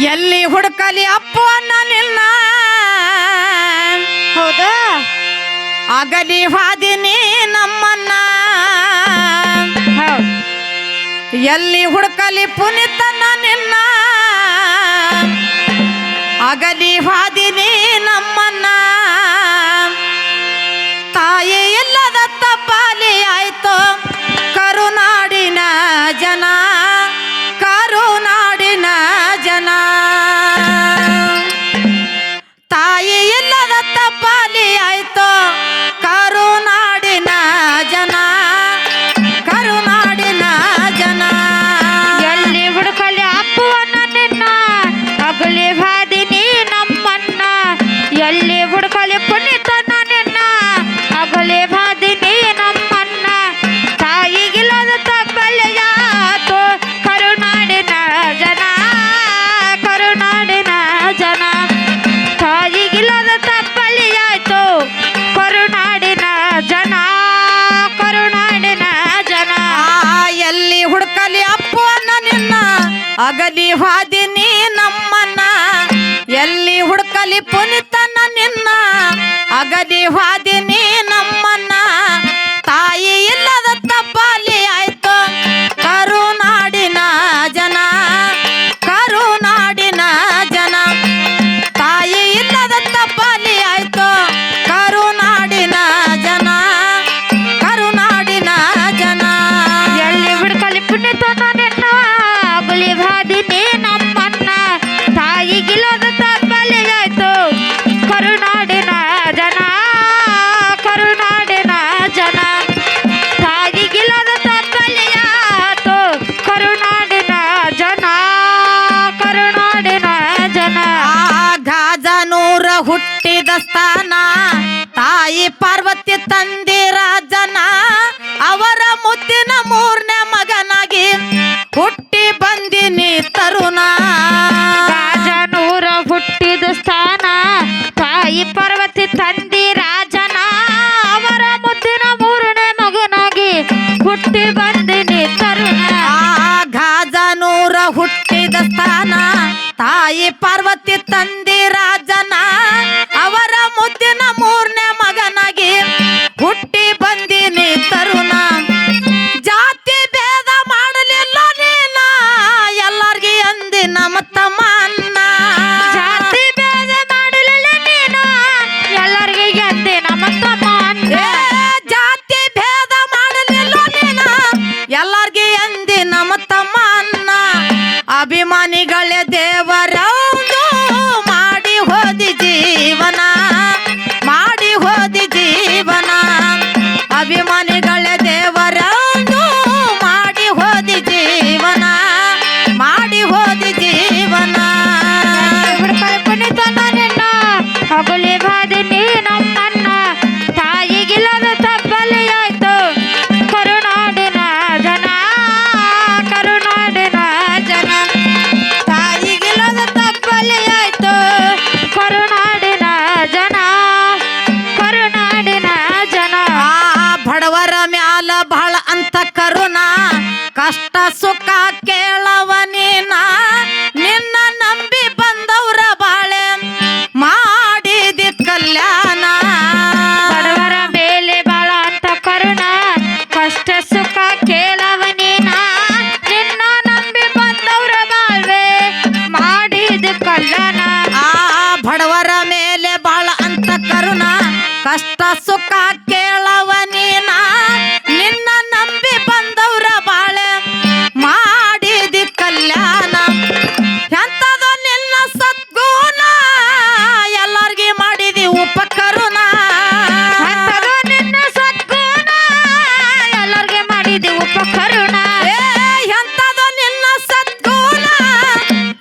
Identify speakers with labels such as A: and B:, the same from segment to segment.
A: ಎಲ್ಲಿ ಹುಡುಕಲಿ ಅಪ್ಪು ಅನ್ನ ನಿನ್ನ?
B: ಹೌದಾ?
A: ಅಗಲಿ ಹಾದಿನಿ ನಮ್ಮನ್ನ. ಎಲ್ಲಿ ಹುಡುಕಲಿ ಪುನೀತನ ನಿನ್ನ? ಅಗಲಿ ಹಾದಿ ಜನ ಕರುನಾಡಿನ ಜನ.
B: ಎಲ್ಲಿ ಹುಡುಕಲಿ ಅಪ್ಪನ ನಿನ್ನ? ಅಗಲಿ ಹಾದಿನಿ ನಮ್ಮನ್ನ. ಎಲ್ಲಿ ಹುಡುಕಲಿ ಪುನಿತನ ನಿನ್ನ? ಅಗಲಿ
A: ಹಾದಿ ಕರುಣ.
B: ರಾಜನೂರ ಹುಟ್ಟಿದ ಸ್ಥಾನ ತಾಯಿ ಪಾರ್ವತಿ ತಂದಿ ರಾಜನ. ಅವರ ಮುದ್ದಿನ ಮೂರನೇ ಮಗನಾಗಿ ಹುಟ್ಟಿ ಬಂದಿನಿ ತರುಣ
A: ಗಾಜನೂರ ಹುಟ್ಟಿದ ಸ್ಥಾನ ತಾಯಿ ಪಾರ್ವತಿ ತಂದಿ ಜ್ಞಾನಿಗಳ ದೇವರೌದು ಮಾಡಿ ಹೋದಿ ಜೀವನ. socar.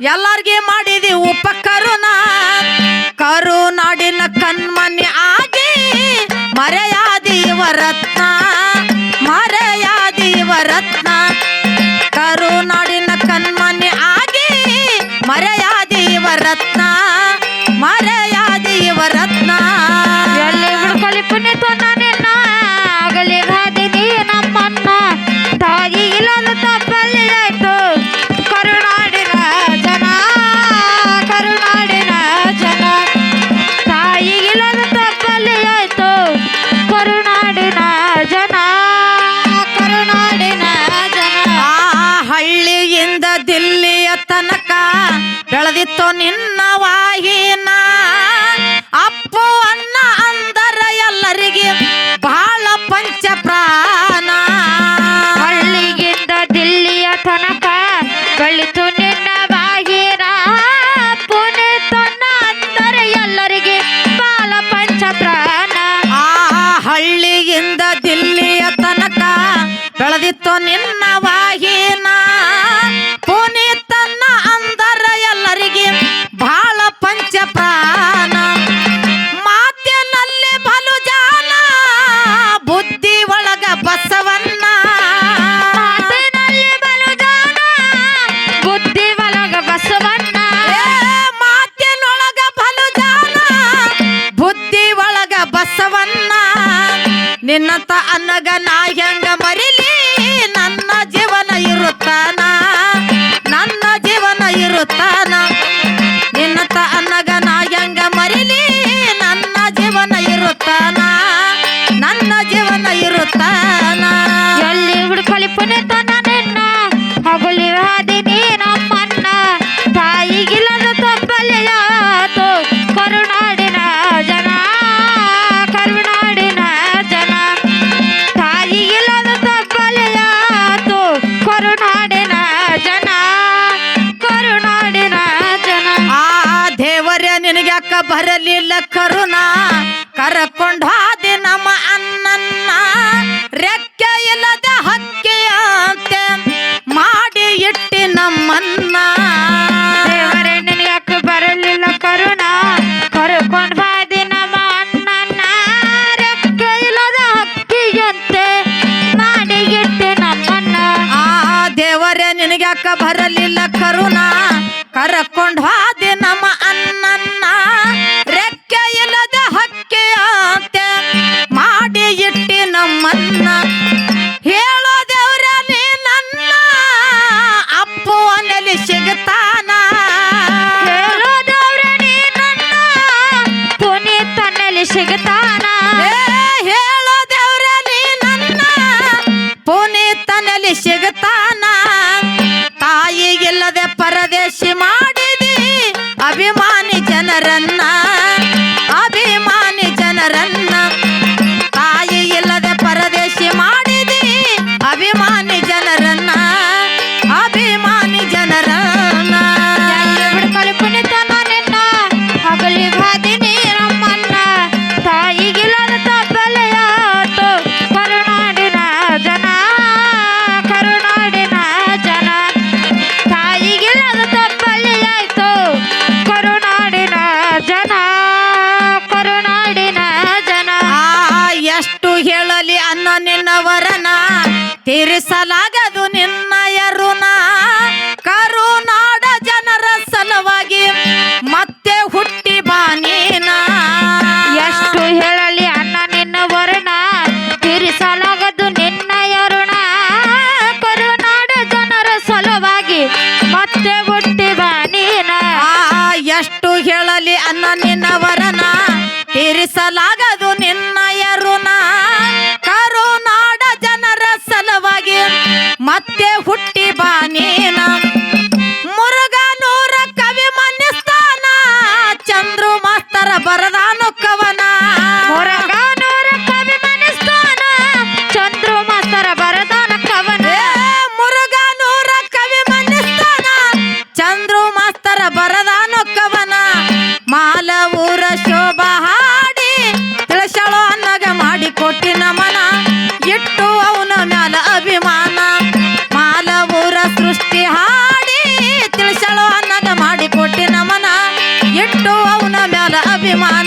A: ಎಲ್ಲಾರ್ಗೆ ಮಾಡಿದಿ ಉಪಕರುಣ ಕರುನಾಡಿನ ಕಣ್ಮನಿ ಆಗಿ ಮರೆಯಾದಿ ರತ್ನ ಮರೆಯಾದಿ ರತ್ನ ಕರುನಾಡಿನ ಕಣ್ಮನಿ ಆಗಿ ಮರೆಯಾದಿ ರತ್ನ ಮರೆಯಾದಿ ರತ್ನ
B: ಎಲ್ಲಿ ಹುಡುಕಲಿ ಪುಣ್ಯ
A: ಬೆಳೆದಿತ್ತು ನಿನ್ನ ವಾಹಿನ. ಅಪ್ಪು ಅನ್ನ ಅಂದರ ಎಲ್ಲರಿಗೆ ಬಹಳ ಪಂಚ ಪ್ರಾಣ
B: ಹಳ್ಳಿಗಿಂತ ದಿಲ್ಲಿಯ ತನಕ ಬೆಳಿತು ನಿನ್ನ ಬಾಗಿರ ಪುಣೆ ತನ್ನ ಎಲ್ಲರಿಗೆ ಬಾಲ ಪಂಚ ಪ್ರಾಣ
A: ಆ ಹಳ್ಳಿಯಿಂದ ದಿಲ್ಲಿಯ ತನಕ ಬೆಳೆದಿತ್ತು ನಿನ್ನ ಅನ್ನಗ ಬರಲಿಲ್ಲ ಕರುಣ. ಕರಕೊಂಡಾದೆ ನಮ್ಮ ಅನ್ನನ್ನ ರೆಕ್ಕೆ ಇಲ್ಲದ ಹಕ್ಕಿಯಂತೆ ಮಾಡಿ ಇಟ್ಟಿ ನಮ್ಮನ್ನ.
B: ಬರಲಿಲ್ಲ ಕರುಣ? ಕರಕೊಂಡಾದೆ ನಮ್ಮ ಅನ್ನನ್ನ ರೆಕ್ಕೆ ಇಲ್ಲದ ಹಕ್ಕಿಯಂತೆ ಮಾಡಿ ಇಟ್ಟಿ ನಮ್ಮನ್ನ.
A: ಆ ದೇವರೇ ನಿನಗ್ಯಾಕ ಬರಲಿಲ್ಲ ಇಟ್ಟು ಅವನ ಮ್ಯಾಲ ಅಭಿಮಾನ. ಮಾಲ ಊರ ಸೃಷ್ಟಿ ಹಾಡಿ ತಿಳಿಸಳು ಅನ್ನದ ಮಾಡಿಕೊಟ್ಟಿ ನಮನ ಇಟ್ಟು ಅವನ ಮ್ಯಾಲ ಅಭಿಮಾನ.